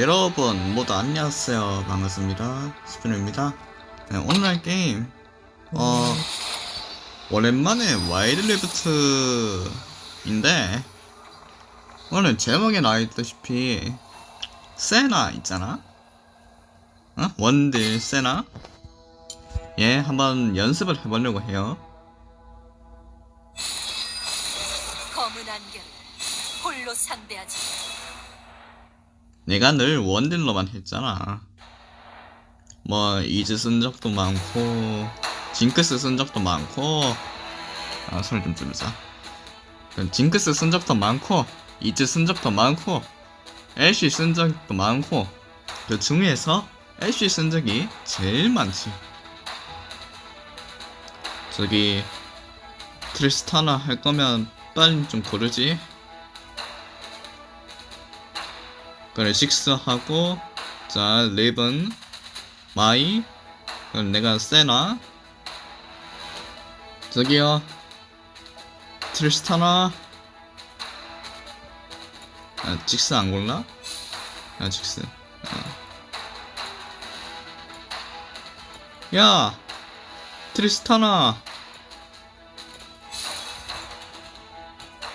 여러분, 모두 안녕하세요. 반갑습니다. 스피너입니다. 네, 오늘 게임, 어, 오랜만에 와일드리프트인데, 오늘 제목에 나와있다시피, 세나 있잖아? 어? 원딜 세나? 예, 한번 연습을 해보려고 해요. 검은 안경 홀로 상대하지 내가 늘 원딜로만 했잖아. 뭐 이즈 쓴 적도 많고 징크스 쓴 적도 많고 아 소리 좀 줄이자. 징크스 쓴 적도 많고 이즈 쓴 적도 많고 애쉬 쓴 적도 많고 그 중에서 애쉬 쓴 적이 제일 많지. 저기 트리스타나 할 거면 빨리 좀 고르지. 그래 식스 하고 자 리븐 마이 그럼 내가 세나? 저기요. 트리스타나? 아 직스 안 골라? 아 직스. 아. 야! 트리스타나!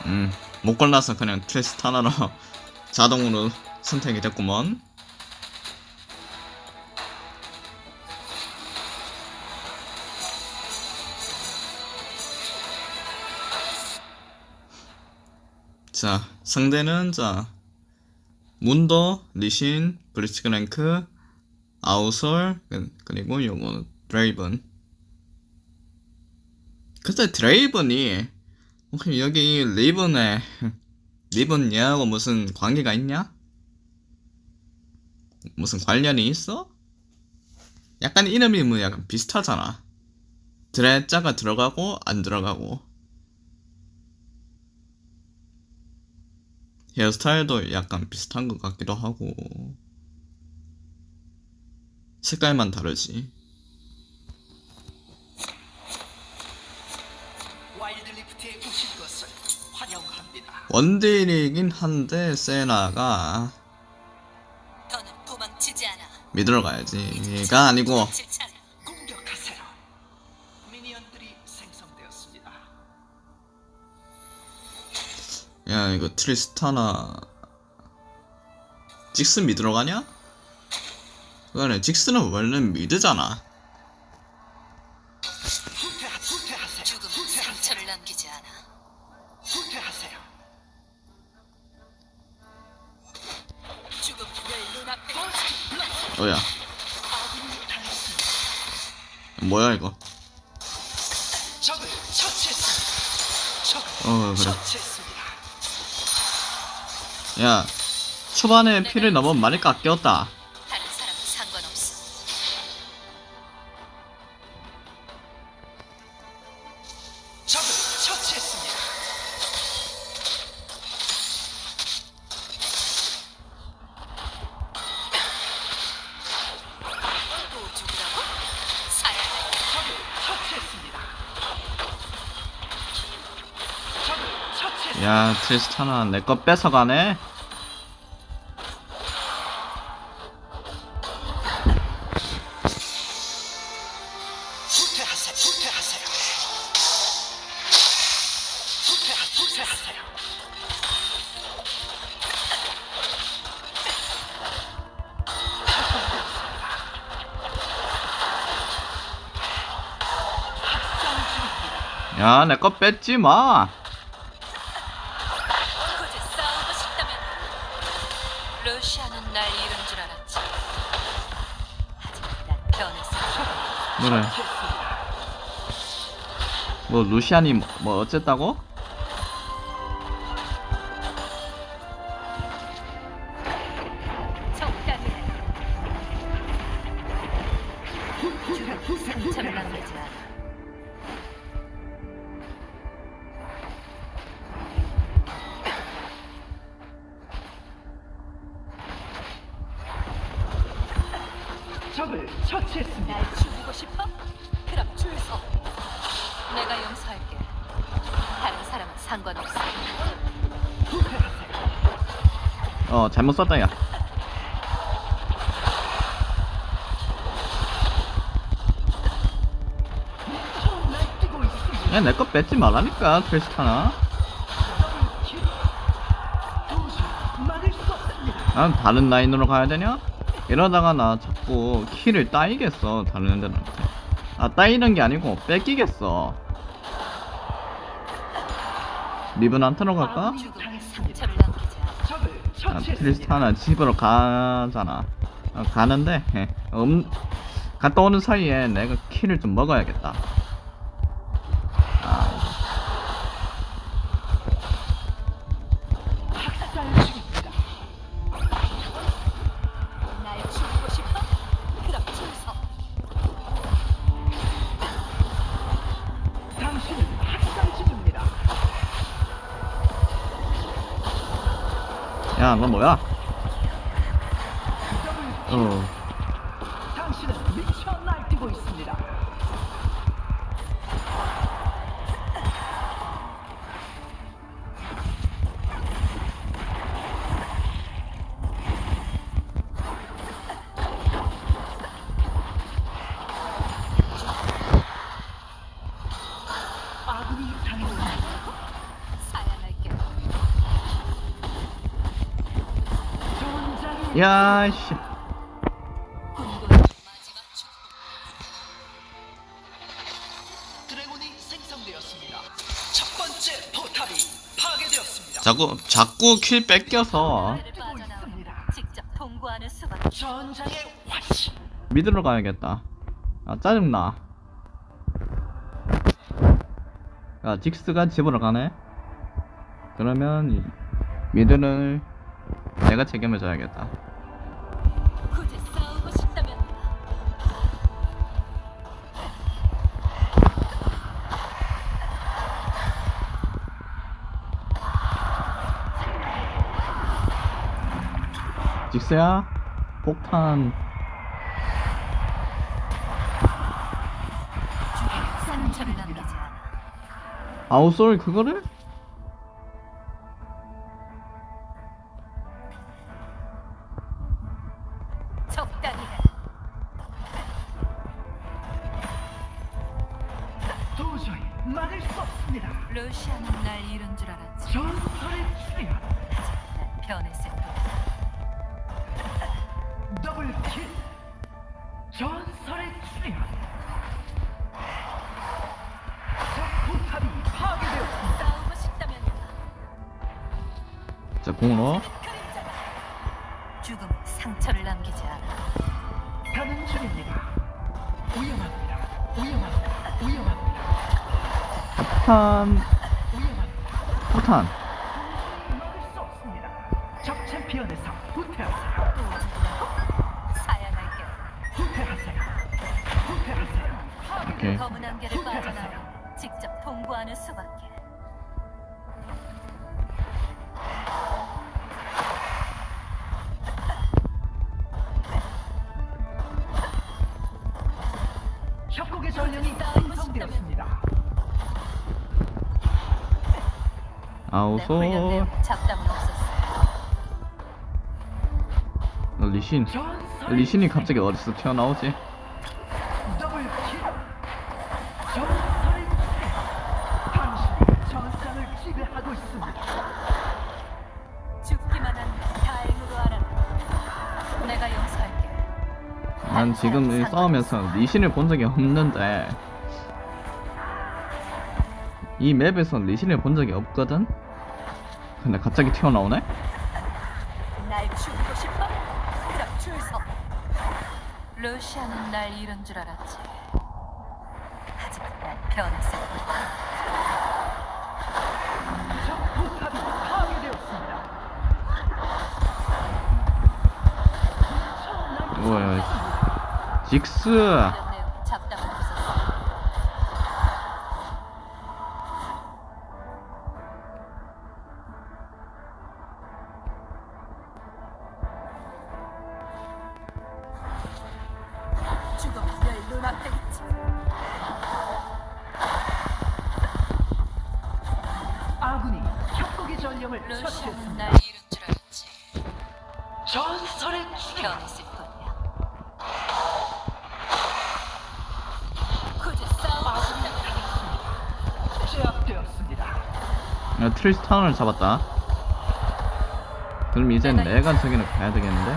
음못 골라서 그냥 트리스타나로 자동으로 선택이 됐구먼. 자, 상대는 자 문더, 리신, 브리치크 랭크, 아우솔, 그- 그리고 요거 드레이븐. 근데 드레이븐이 혹시 여기 리븐에 리븐 얘하고 무슨 관계가 있냐? 무슨 관련이 있어? 약간 이름이 뭐 약간 비슷하잖아. 드레자가 들어가고 안 들어가고 헤어스타일도 약간 비슷한 것 같기도 하고 색깔만 다르지. 원딜이긴 한데 세나가 믿으러 가야지.가 아니고. 공격하세요. 미니언들이 생성되었습니다. 야 이거 트리스타나 직스 미드로 가냐? 그거는 직스는 원래 미드잖아 후퇴하, 후퇴하세요. 죽음은 후퇴하세요. 상처를 남기지 않아 뭐야. 뭐야 이거 어 그래. 야 초반에 피를 너무 많이 깎였다 야 트리스타나 내 거 뺏어가네. 야 내 거 뺏지 마 그래 뭐 루시안이 뭐, 뭐 어쨌다고? 적을 처치했습니다. 어 잘못 썼다 야 야, 내꺼 뺏지 말라니까, 트리스타나. 아, 다른 라인으로 가야 되냐? 이러다가 나 자꾸 키를 따이겠어, 다른 애들한테. 아, 따이는 게 아니고, 뺏기겠어. 리븐 안타러 갈까? 아. 트리스타나 집으로 가잖아. 어, 가는데, 예, 음, 갔다 오는 사이에 내가 키를 좀 먹어야겠다. 야, 너 뭐야? 어, 당신은 미쳐 날뛰고 있습니다. 니다. 자꾸, 자꾸 킬 뺏겨서 나를 빠져나오면 직접 통과하는 수밖. 전장의 화신. 미드로 가야겠다. 아, 짜증나. 야, 직스가 집으로 가네? 그러면, 이 미드를 내가 책임져야겠다. 직스야, 폭탄. 아웃솔 그거를? 적당히 해. 도저히 막을 수 없습니다. 러시아는 날 잃은 줄 알았지. 전설의. 난 변했을 뿐. 더블 킬. 전설의 출현. 적 포탑이 파괴되었습니다. 싸우고 싶다면 자, 공으로. 그림자가 죽음 상처를 남기지 않아. 가는 중입니다. 위험합니다. 위험합니다. 위험합니다. 폭탄, 위험합니다. 폭탄. 통과하는 수밖에. 협곡의 전령이 잡담은 없었어. 어, 리신. 리신이 갑자기 어디서 튀어나오지? 지금 이 싸우면서 리신을 본 적이 없는데 이 맵에서 리신을 본 적이 없거든? 근데 갑자기 튀어나오네? 날 죽이고 싶어? 그럼 줄 서. 러시아는 날 잃은 줄 알았지. 하지만 난 변했을 뿐. 뭐야 직스. 아군이 협곡의 전령을 처치했습니다. 전설의 출현. 변했을 뿐이야. 굳이 싸우고 싶다면 야, 트리스탄을 잡았다. 그럼 이제 내가 저기를 가야 되겠는데?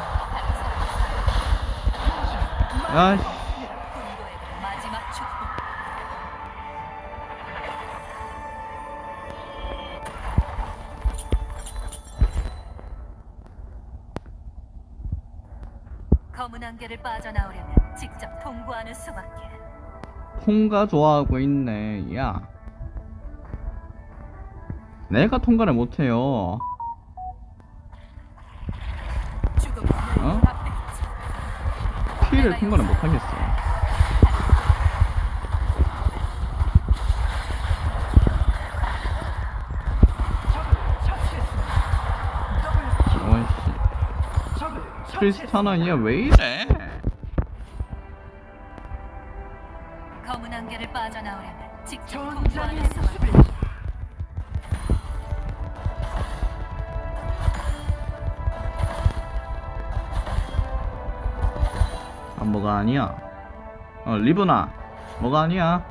야, 씨. 군도의 마지막 축복. 검은 안개를 빠져나오려면 직접 통과하는 수밖에. 통과 좋아하고 있네. 야. 내가 통과를 못해요. 어? 피를 통과를 못하겠어. 적을 처치했습니다. 더블 어이씨. 킬. 적을 처치했습니다. 트리스타나 얘왜 이래? 아, 뭐가 아니야? 어, 리브나. 뭐가 아니야?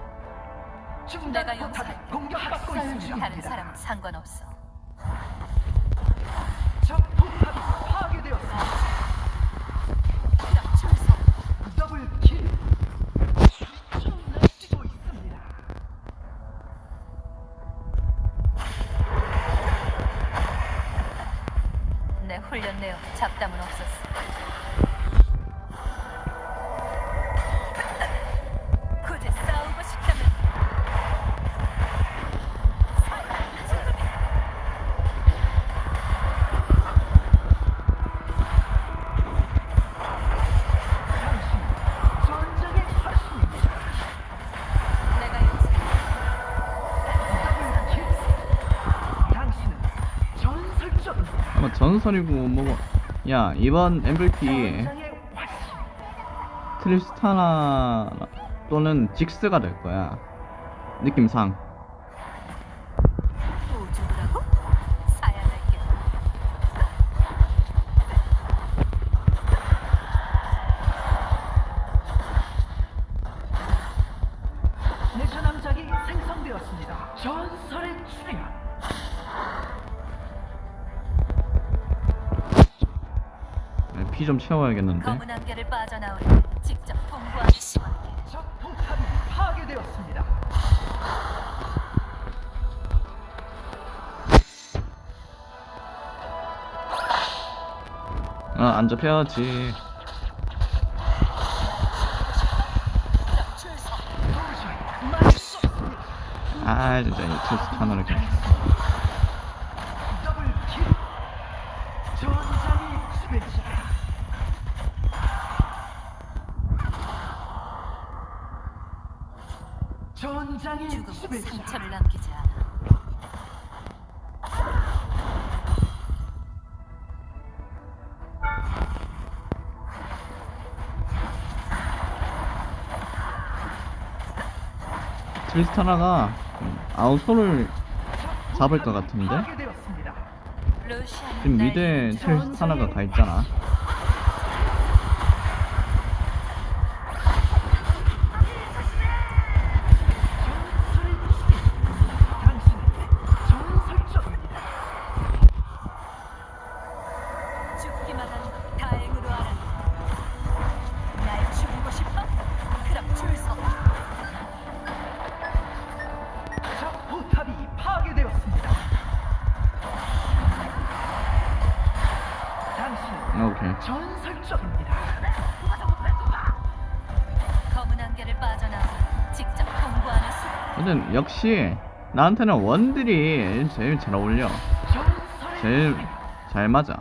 중단 내가 포탑이 용서할게. 공격받고 다른 있습니다. 사람은 상관없어. 아마 전설이고 뭐고. 야, 이번 MVP. 트리스타나 또는 직스가 될 거야. 느낌상. 채워야겠는데. 검은 안개를 빠져나오려면 직접 통과하는 수밖에. 적 포탑이 파괴되었습니다. 어, 안 잡혀야지. 없습니다. 아, 진짜 이 트리스타나를 그냥. 더블 킬. 전장의 수배자. 전장의 죽음은 수배자. 상처를 남기지 않아. 트리스타나가 아웃솔을 잡을 것 같은데? 지금 미드에 트리스타나가 가 있잖아. 수. 근데 역시 나한테는 원들이 제일 잘 어울려. 제일 잘 맞아.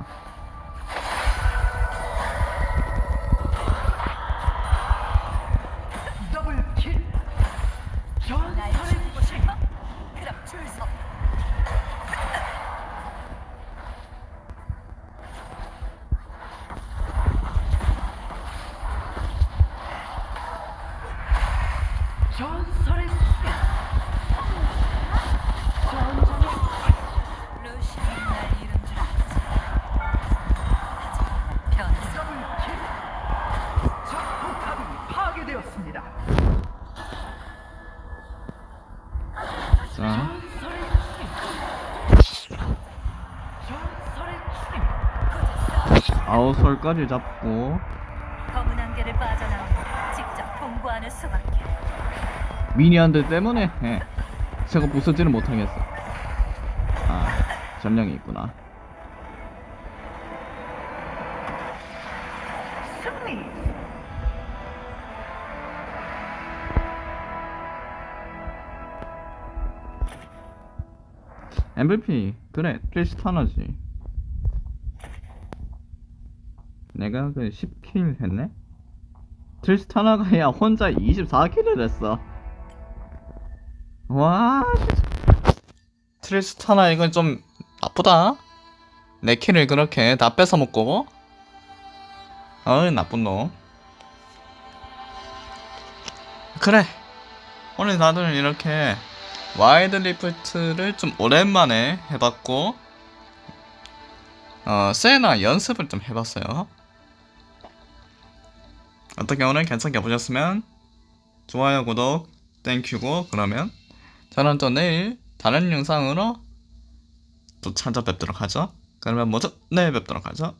아웃솔까지 잡고 검은 안개를 빠져나오고 직접 통과하는 수밖에. 미니언들 때문에 예, 제가 부서지를 못하겠어. 아 전령이 있구나. MVP 그래 트리스타나지. 내가 그 10킬 했네? 트리스타나가 야 혼자 24킬을 했어. 와. 트리스타나 이건 좀 나쁘다. 내 킬을 그렇게 다 뺏어 먹고. 어이 나쁜 놈. 그래. 오늘 다들 이렇게 와이드 리프트를 좀 오랜만에 해봤고 어 세나 연습을 좀 해봤어요. 어떻게 오늘 괜찮게 보셨으면 좋아요 구독 땡큐고 그러면 저는 또 내일 다른 영상으로 또 찾아뵙도록 하죠. 그러면 모두 내일 뵙도록 하죠.